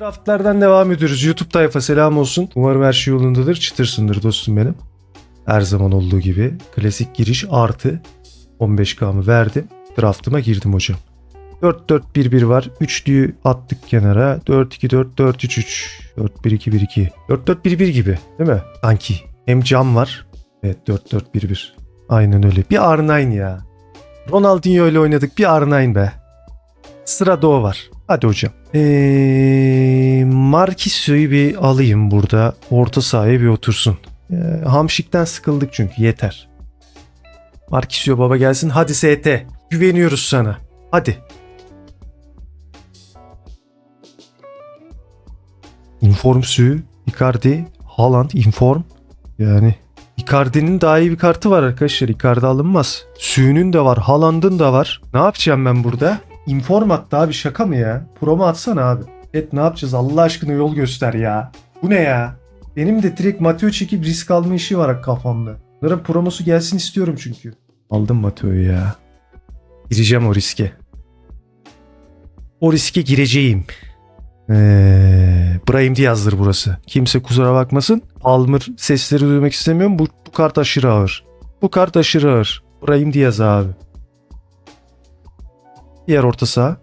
Draftlardan devam ediyoruz. YouTube tayfa selam olsun. Umarım her şey yolundadır. Çıtırsındır dostum benim. Her zaman olduğu gibi klasik giriş artı 15K'mı verdim. Draftıma girdim hocam. 4-4-1-1 var. Üçlüyü attık kenara. 4-2-4-4-3-3. 4-1-2-1-2. 4-4-1-1 gibi değil mi? Sanki. Hem cam var. Evet 4-4-1-1. Aynen öyle. Bir R9 ya. Ronaldinho ile oynadık. Bir R9 be. Sırada o var. Hadi hocam. Ee, Marquisio'yu bir alayım burada. Orta sahaya bir otursun. Ee, Hamşik'ten sıkıldık çünkü yeter. Marquisio baba gelsin. Hadi ST. Güveniyoruz sana. Hadi. Inform Sü, Icardi, Haaland, Inform. Yani Icardi'nin daha iyi bir kartı var arkadaşlar. Icardi alınmaz. Sü'nün de var, Haaland'ın da var. Ne yapacağım ben burada? Inform attı abi şaka mı ya? Promo atsana abi. Evet ne yapacağız Allah aşkına yol göster ya. Bu ne ya? Benim de direkt Mateo çekip risk alma işi var kafamda. Bunların promosu gelsin istiyorum çünkü. Aldım Mateo'yu ya. Gireceğim o riske. O riske gireceğim. Ee, Brahim Diaz'dır burası. Kimse kusura bakmasın. Palmer sesleri duymak istemiyorum. Bu, bu kart aşırı ağır. Bu kart aşırı ağır. Brahim Diaz abi. Diğer orta saha.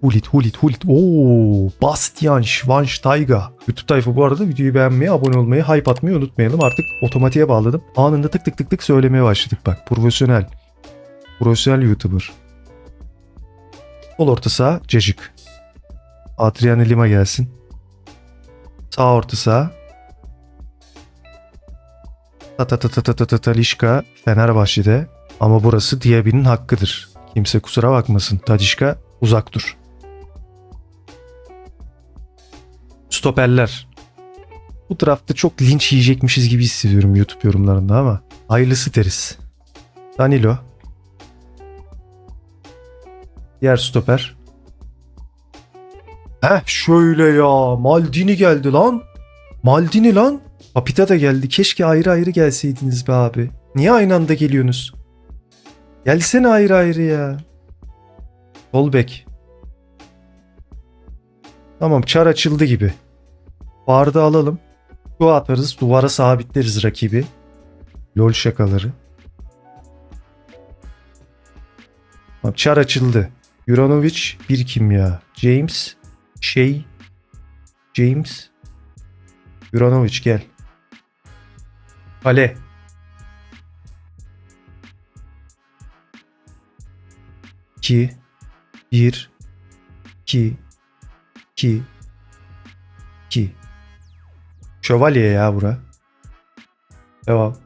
Hulit, Hulit, Hulit. Oo, Bastian Schweinsteiger. YouTube tayfa bu arada videoyu beğenmeyi, abone olmayı, hype atmayı unutmayalım. Artık otomatiğe bağladım. Anında tık tık tık tık söylemeye başladık bak. Profesyonel. Profesyonel YouTuber. Sol orta saha Cacık. Adriano Lima gelsin. Sağ orta saha. Tata tata tata tata Talişka Fenerbahçe'de. Ama burası Diaby'nin hakkıdır. Kimse kusura bakmasın. Tadişka uzak dur. Stoperler. Bu tarafta çok linç yiyecekmişiz gibi hissediyorum YouTube yorumlarında ama hayırlısı deriz. Danilo. Diğer stoper. Heh şöyle ya. Maldini geldi lan. Maldini lan. Papita da geldi. Keşke ayrı ayrı gelseydiniz be abi. Niye aynı anda geliyorsunuz? Gelsene ayrı ayrı ya. Sol bek. Tamam çar açıldı gibi. Barda alalım. Şu atarız. Duvara sabitleriz rakibi. Lol şakaları. Tamam, çar açıldı. Juranovic bir kim ya? James şey James Juranovic gel. Kale. İki. Bir. iki, iki, iki. Şövalye ya bura. Devam.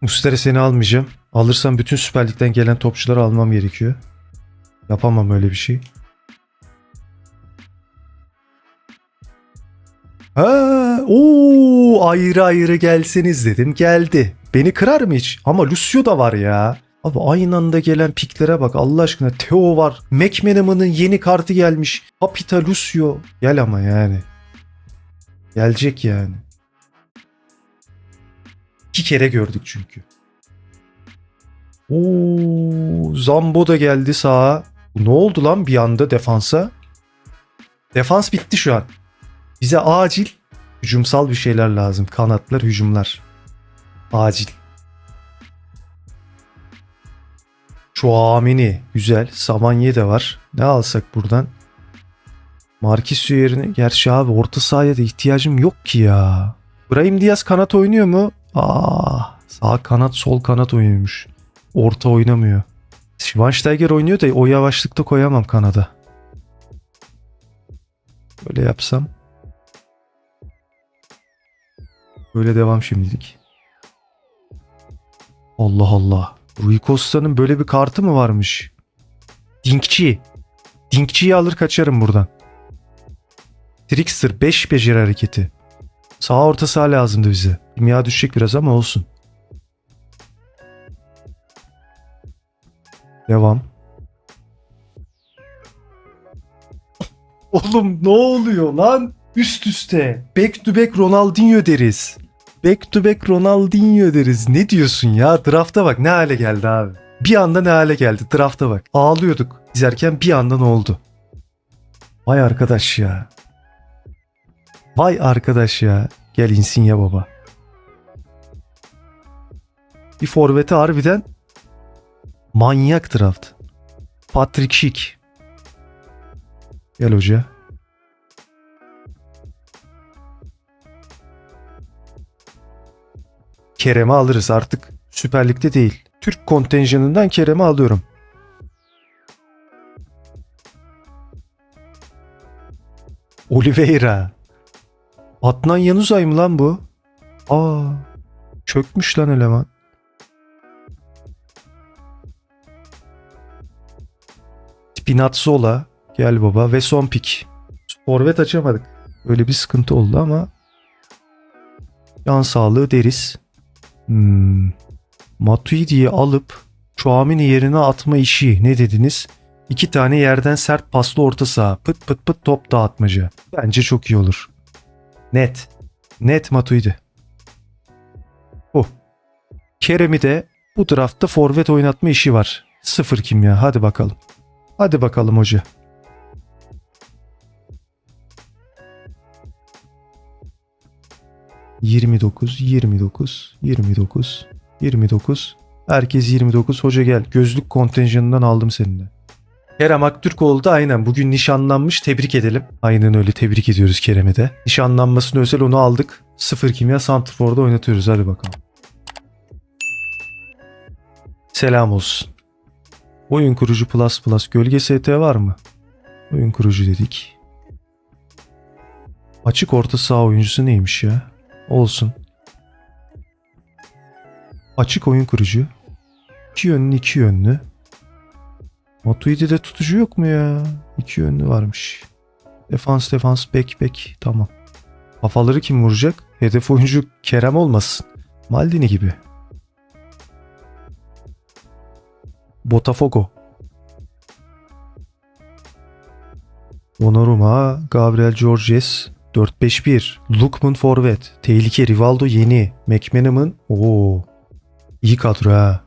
Mustera seni almayacağım. Alırsam bütün Süper Lig'den gelen topçuları almam gerekiyor. Yapamam öyle bir şey. Ha, o ayrı ayrı gelseniz dedim. Geldi. Beni kırar mı hiç? Ama Lucio da var ya. Abi aynı anda gelen piklere bak Allah aşkına. Theo var. McManaman'ın yeni kartı gelmiş. Papita Lucio. Gel ama yani. Gelecek yani. İki kere gördük çünkü. Oo, Zambo da geldi sağa. Ne oldu lan bir anda defansa? Defans bitti şu an. Bize acil hücumsal bir şeyler lazım. Kanatlar, hücumlar. Acil. Chouameni güzel. Samanye de var. Ne alsak buradan? Marquisio yerine. Gerçi abi orta sahaya da ihtiyacım yok ki ya. Brahim Diaz kanat oynuyor mu? Aa, sağ kanat sol kanat oynuyormuş. Orta oynamıyor. Schweinsteiger oynuyor da o yavaşlıkta koyamam kanada. Böyle yapsam. Böyle devam şimdilik. Allah Allah. Rui Costa'nın böyle bir kartı mı varmış? Dinkçi. Dinkçiyi alır kaçarım buradan. Trickster 5 beceri hareketi. Sağ orta saha lazımdı bize. Kimya düşecek biraz ama olsun. Devam. Oğlum ne oluyor lan? Üst üste. Back to back Ronaldinho deriz. Back to back Ronaldinho deriz. Ne diyorsun ya? Drafta bak ne hale geldi abi. Bir anda ne hale geldi? Draft'a bak. Ağlıyorduk izlerken bir anda ne oldu? Vay arkadaş ya. Vay arkadaş ya. Gel insin ya baba. Bir forvete harbiden manyak draft. Patrick Schick. Gel hoca. Kerem'i alırız artık Süper Lig'de değil. Türk kontenjanından Kerem'i alıyorum. Oliveira. Adnan Yanuzay mı lan bu? Aa, çökmüş lan eleman. Spinazzola. Gel baba ve son pik. Forvet açamadık. Öyle bir sıkıntı oldu ama can sağlığı deriz. Hmm. Matuidi'yi alıp Chouamini yerine atma işi ne dediniz? İki tane yerden sert paslı orta saha. Pıt pıt pıt top dağıtmaca. Bence çok iyi olur. Net. Net Matuidi. Bu. Kerem'i de bu draftta forvet oynatma işi var. Sıfır kimya. Hadi bakalım. Hadi bakalım hoca. Yirmi dokuz, yirmi dokuz, yirmi dokuz, yirmi dokuz. Herkes 29. Hoca gel. Gözlük kontenjanından aldım seni de. Kerem Aktürkoğlu da aynen bugün nişanlanmış. Tebrik edelim. Aynen öyle tebrik ediyoruz Kerem'i de. Nişanlanmasını özel onu aldık. Sıfır kimya Santrfor'da oynatıyoruz. Hadi bakalım. Selam olsun. Oyun kurucu plus plus gölge ST var mı? Oyun kurucu dedik. Açık orta saha oyuncusu neymiş ya? Olsun. Açık oyun kurucu. İki yönlü iki yönlü. Matuidi'de tutucu yok mu ya? İki yönlü varmış. Defans defans bek bek tamam. Kafaları kim vuracak? Hedef oyuncu Kerem olmasın. Maldini gibi. Botafogo. Donnarumma, Gabriel Georges, 4-5-1. Lukman forvet. Tehlike Rivaldo yeni. McManaman. Oo. İyi kadro ha.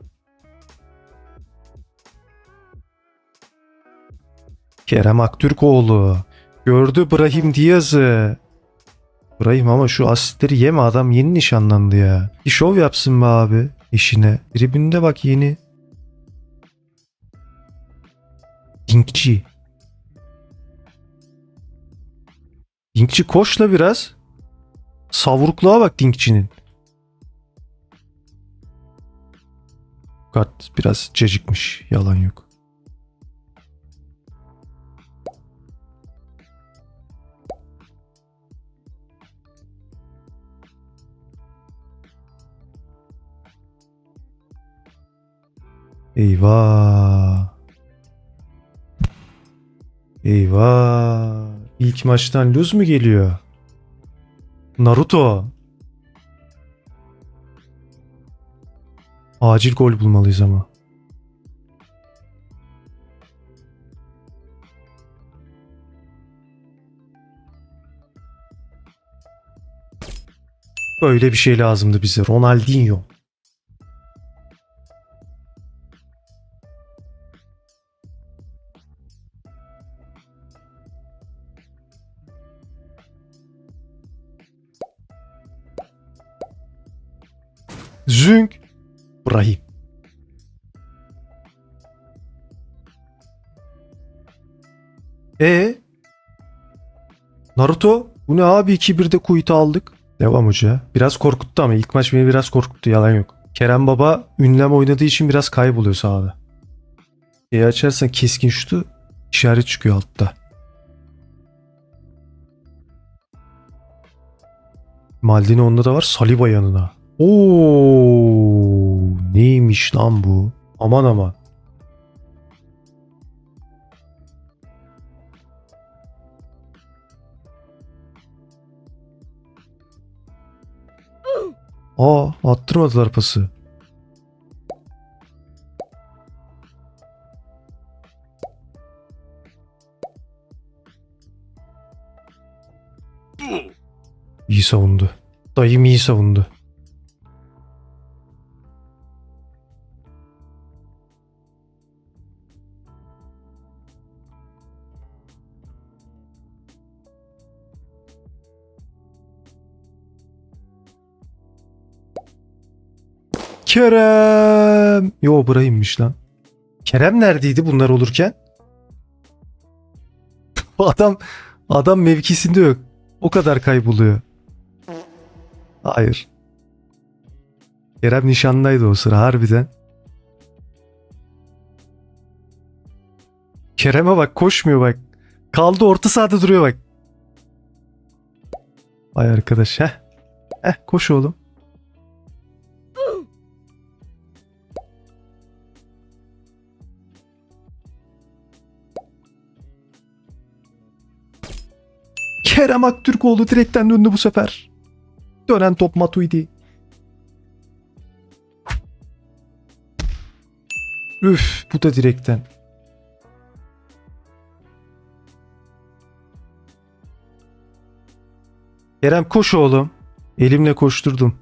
Kerem Aktürkoğlu. Gördü Brahim Diaz'ı. Brahim ama şu asistleri yeme adam yeni nişanlandı ya. Bir şov yapsın be abi eşine. Tribünde bak yeni. Dinkçi. Dinkçi koşla biraz. Savrukluğa bak Dinkçi'nin. Kart biraz cacıkmış. Yalan yok. Eyvah. Eyvah. İlk maçtan lose mu geliyor? Naruto. Acil gol bulmalıyız ama. Böyle bir şey lazımdı bize. Ronaldinho. Zünk. Brahim. E Naruto bu ne abi 2-1'de Kuit'i aldık. Devam hoca. Biraz korkuttu ama ilk maç beni biraz korkuttu yalan yok. Kerem Baba ünlem oynadığı için biraz kayboluyor sahada. E açarsan keskin şutu işaret çıkıyor altta. Maldini onda da var. Saliba yanına. Oo, neymiş lan bu? Aman aman. Aa, attırmadılar pası. İyi savundu. Dayım iyi savundu. Kerem. Yo buraymış lan. Kerem neredeydi bunlar olurken? adam adam mevkisinde yok. O kadar kayboluyor. Hayır. Kerem nişandaydı o sıra harbiden. Kerem'e bak koşmuyor bak. Kaldı orta sahada duruyor bak. Vay arkadaş heh. Heh koş oğlum. Kerem Aktürkoğlu direkten döndü bu sefer. Dönen top Matuidi. Üf bu da direkten. Kerem koş oğlum. Elimle koşturdum.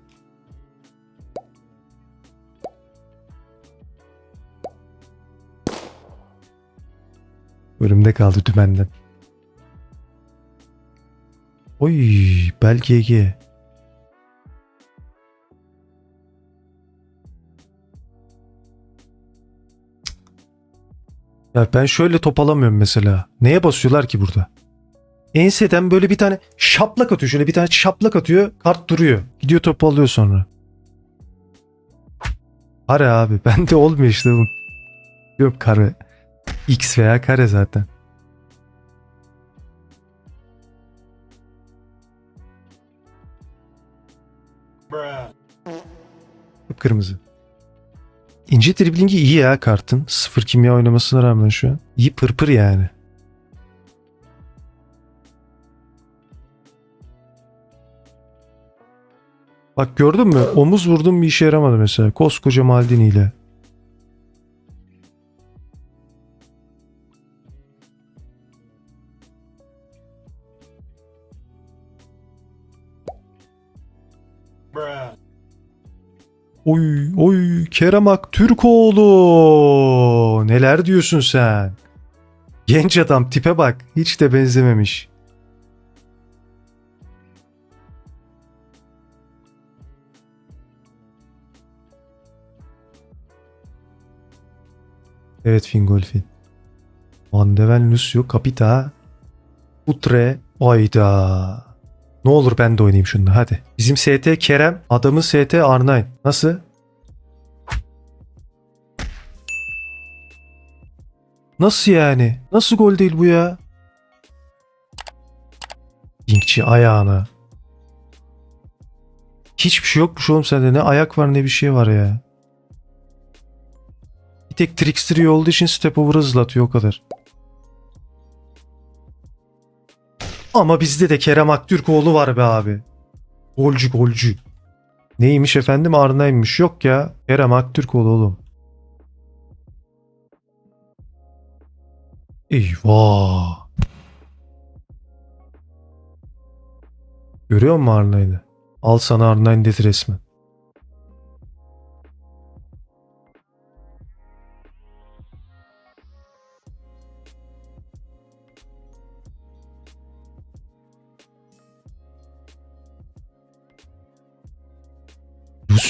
Önümde kaldı dümenden. Oy bel GG. Ya ben şöyle top alamıyorum mesela. Neye basıyorlar ki burada? Enseden böyle bir tane şaplak atıyor. Şöyle bir tane şaplak atıyor. Kart duruyor. Gidiyor topu alıyor sonra. Kare abi. Bende olmuyor işte bu. Yok kare. X veya kare zaten. Kırmızı. İnce driblingi iyi ya kartın. Sıfır kimya oynamasına rağmen şu an. İyi pırpır yani. Bak gördün mü? Omuz vurdum bir işe yaramadı mesela. Koskoca Maldini ile. Oy oy Kerem Aktürkoğlu. Neler diyorsun sen? Genç adam tipe bak. Hiç de benzememiş. Evet Fingolfin. Van de Ven, Lucio, Capita, Utre, Ayda. Ne olur ben de oynayayım şunu hadi. Bizim ST Kerem, adamın ST R9. Nasıl? Nasıl yani? Nasıl gol değil bu ya? Linkçi ayağına. Hiçbir şey yokmuş oğlum sende. Ne ayak var ne bir şey var ya. Bir tek Trickster olduğu için step over hızlatıyor o kadar. Ama bizde de Kerem Aktürkoğlu var be abi. Golcü golcü. Neymiş efendim Arna'ymış. Yok ya. Kerem Aktürkoğlu oğlum. Eyvah. Görüyor musun Arna'yı? Al sana Arna'yı dedi resmen.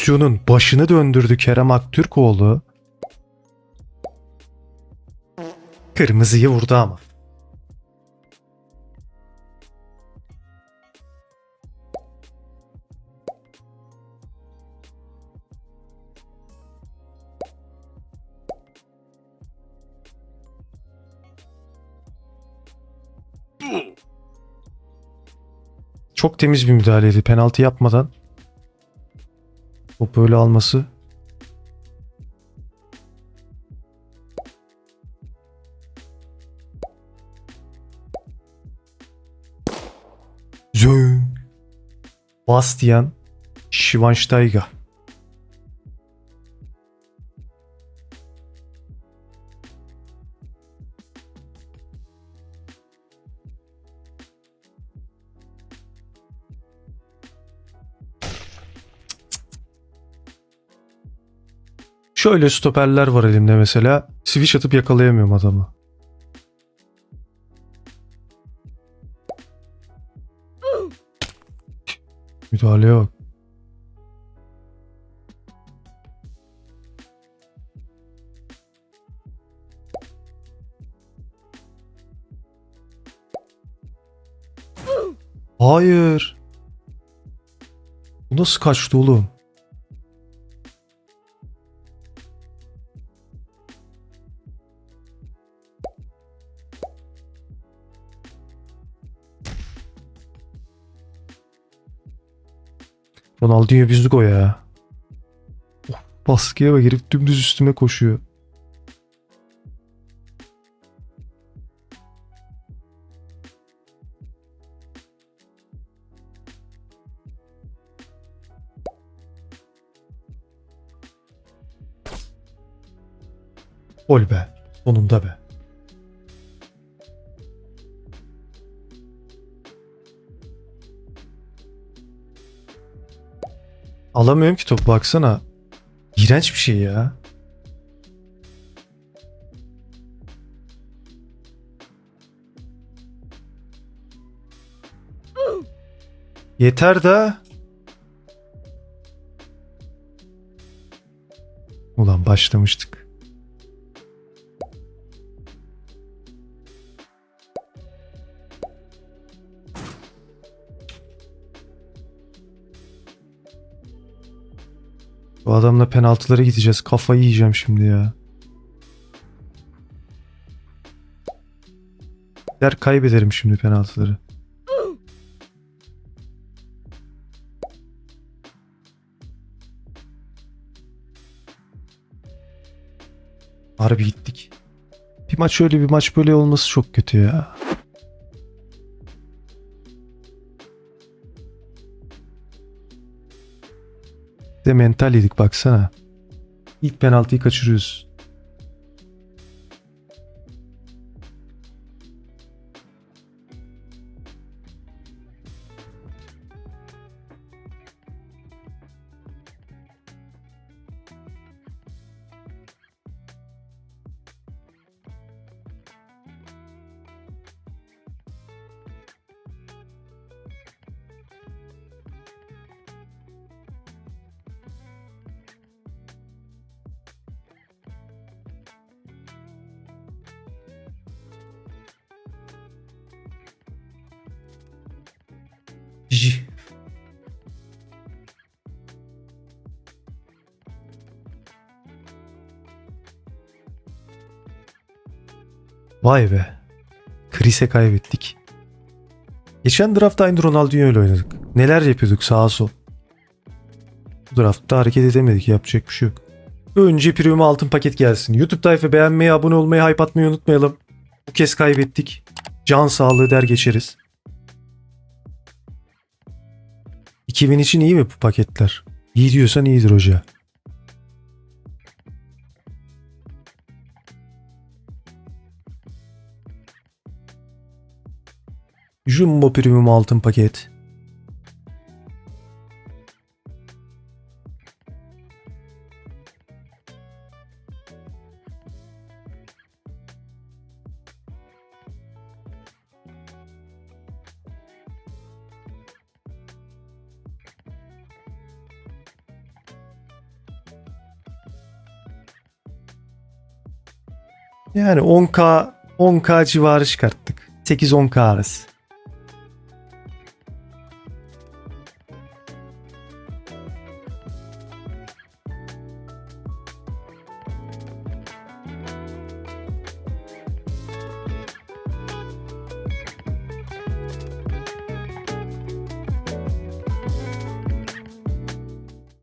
Lucio'nun başını döndürdü Kerem Aktürkoğlu. Kırmızıyı vurdu ama. Çok temiz bir müdahaleydi. Penaltı yapmadan Top böyle alması. Zöng. Bastian Schweinsteiger. Şöyle stoperler var elimde mesela. Switch atıp yakalayamıyorum adamı. Müdahaleye bak. Hayır. Bu nasıl kaçtı oğlum? Ronaldinho bizlik o ya. Oh, baskıya bak herif dümdüz üstüme koşuyor. Gol be. Sonunda be. Alamıyorum ki topu baksana. İğrenç bir şey ya. Yeter da. Ulan başlamıştık. Bu adamla penaltılara gideceğiz. Kafayı yiyeceğim şimdi ya. Der kaybederim şimdi penaltıları. Harbi gittik. Bir maç öyle bir maç böyle olması çok kötü ya. De mental yedik baksana. İlk penaltıyı kaçırıyoruz. Vay be. Krise kaybettik. Geçen draftta aynı Ronaldinho ile oynadık. Neler yapıyorduk sağa sol. Bu draftta hareket edemedik. Yapacak bir şey yok. Önce premium altın paket gelsin. YouTube tayfa beğenmeyi, abone olmayı, hype atmayı unutmayalım. Bu kez kaybettik. Can sağlığı der geçeriz. 2000 için iyi mi bu paketler? İyi diyorsan iyidir hoca. Jumbo Premium altın paket. Yani 10K 10K civarı çıkarttık. 8-10K arası.